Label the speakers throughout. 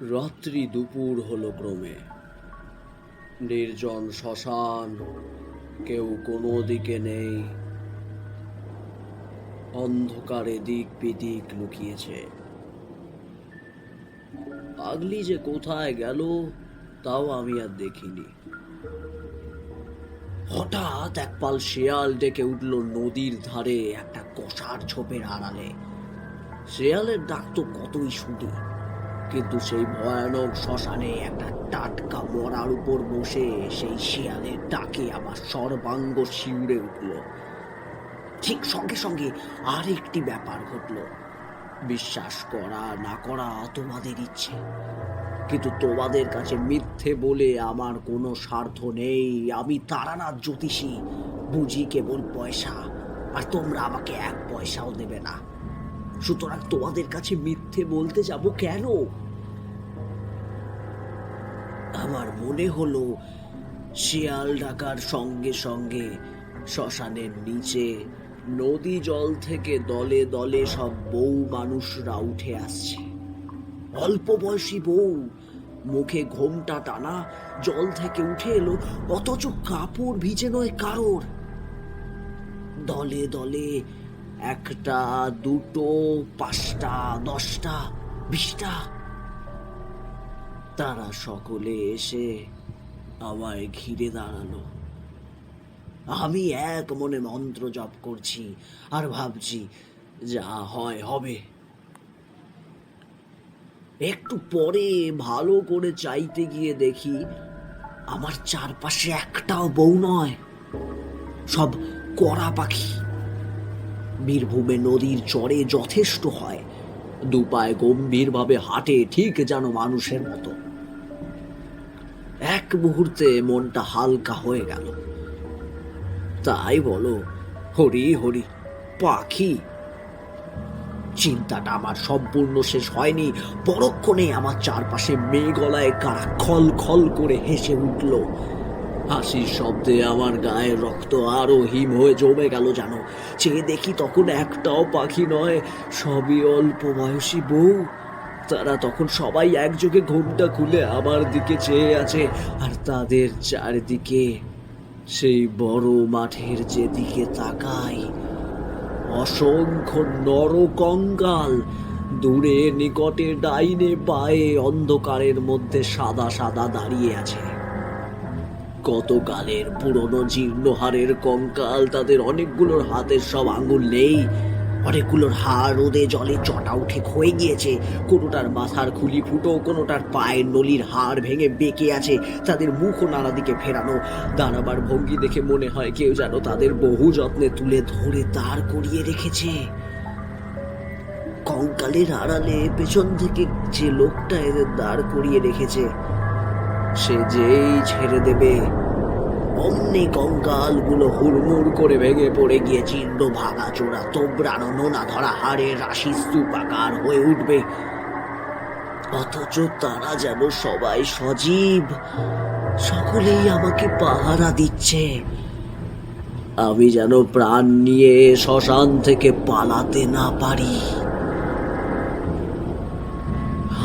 Speaker 1: রাত্রি দুপুর হলো ক্রমে। নির্জন শ্মশান, কেউ কোনো দিকে নেই। অন্ধকারে দিক বিদিক লুকিয়েছে। আগলি যে কোথায় গেল, তাও আমি আর দেখিনি। হঠাৎ এক পাল শেয়াল ডেকে উঠল নদীর ধারে একটা কষার ছোপের আড়ালে। শেয়ালের ডাক তো কতই শুনি। কিন্তু সেই ভয়ানক শ্মশানে একটা টাটকা মরার উপর বসে সেই শিয়ালের ডাকে আমার সর্বাঙ্গ শিউরে উঠল। ঠিক সঙ্গে সঙ্গে আরেকটি ব্যাপার ঘটল। বিশ্বাস করা, না করা তোমাদের ইচ্ছে। কিন্তু তোমাদের কাছে মিথ্যে বলে আমার কোনো স্বার্থ নেই। আমি তারানাথ জ্যোতিষী, বুঝি কেবল পয়সা। আর তোমরা আমাকে এক পয়সাও দেবে না। সুতরাং তোমাদের কাছে মিথ্যে বলতে যাব কেন? আমার মনে হলো, শিয়াল ডাকার সঙ্গে সঙ্গে শ্মশানের নিচে নদী জল থেকে দলে দলে সব বউ মানুষরা উঠে আসছে। অল্প বয়সী বউ মুখে ঘোমটা টানা জল থেকে উঠে এলো, অথচ কাপড় ভিজে নয় কারোর। দলে দলে একটা, দুটো, পাঁচটা, দশটা, বিশটা। তারা সকলে এসে আমায় ঘিরে দাঁড়াল। আমি এক মনে মন্ত্র জপ করছি আর ভাবছি, যা হয় হবে। একটু পরে ভালো করে চাইতে গিয়ে দেখি, আমার চারপাশে একটাও বউ নয়, সব কড়া পাখি। বীরভূমে নদীর চরে যথেষ্ট হয়। দুপায়ে গম্ভীরভাবে হাঁটে ঠিক যেন মানুষের মতো। এক মুহূর্তে মনটা হালকা হয়ে গেল। তাই বলো, হরি হরি, পাখি। চিন্তাটা আমার সম্পূর্ণ শেষ হয়নি। পরক্ষণে আমার চারপাশে মেঘলায় কারা খল খল করে হেসে উঠল। হাসির শব্দে আমার গায়ের রক্ত আরও হিম হয়ে জমে গেল যেন। চেয়ে দেখি তখন একটাও পাখি নয়, সবই অল্প বয়সী বউ। তারা তখন সবাই একযোগে ঘোমটা খুলে আমার দিকে চেয়ে আছে আর তাদের চারিদিকে সেই বড় মাঠের যেদিকে তাকাই, অসংখ্য নরকঙ্কাল দূরে নিকটে ডাইনে পায়ে অন্ধকারের মধ্যে সাদা সাদা দাঁড়িয়ে আছে। গতকালের পুরনো জীর্ণহারের কঙ্কাল, তাদের অনেকগুলোর হাতের সব আঙুল নেই। অনেকগুলোর হাড় রোদে জলে চটা উঠে ক্ষয়ে গিয়েছে। কোনোটার মাথার খুলি ফুটো, কোনোটার পায়ের নলির হাড় ভেঙে বেঁকে আছে তাদের মুখও নানা দিকে ফেরানো। দাঁড়াবার ভঙ্গি দেখে মনে হয় কেউ যেন তাদের বহু যত্নে তুলে ধরে দাঁড় করিয়ে রেখেছে। কঙ্কালের আড়ালে পেছন থেকে যে লোকটা এদের দাঁড় করিয়ে রেখেছে সে যেই ছেড়ে দেবে। অমনি কঙ্কালগুলো হুড়মুড় করে ভেঙে পড়ে গিয়ে চিহ্ন ভাঙা চোরা তোবড়ানো নোনা ধরা হাড়ের রাশি স্তূপাকার হয়ে উঠবে। অথচ তারা যেন সবাই সজীব, সকলেই আমাকে পাহারা দিচ্ছে। আমি যেন প্রাণ নিয়ে শ্মশান থেকে পালাতে না পারি।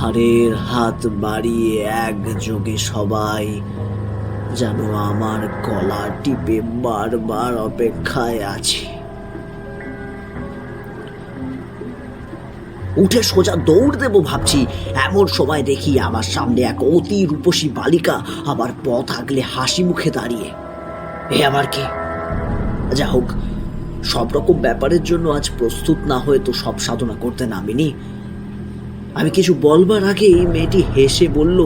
Speaker 1: হাড়ের হাত বাড়িয়ে একযোগে সবাই যেন আমার গলা টিপে বারবার অপেক্ষায় আছে। উঠে সোজা দৌড় দেবো ভাবছি। এমন সময় দেখি আমার সামনে এক অতি রূপসী বালিকা আমার পথ আগলে হাসি মুখে দাঁড়িয়ে। এ আমার কে? যা হোক, সব রকম ব্যাপারের জন্য আজ প্রস্তুত না হয়ে তো সব সাধনা করতে নামিনি। আমি কিছু বলবার আগেই মেয়েটি হেসে বলল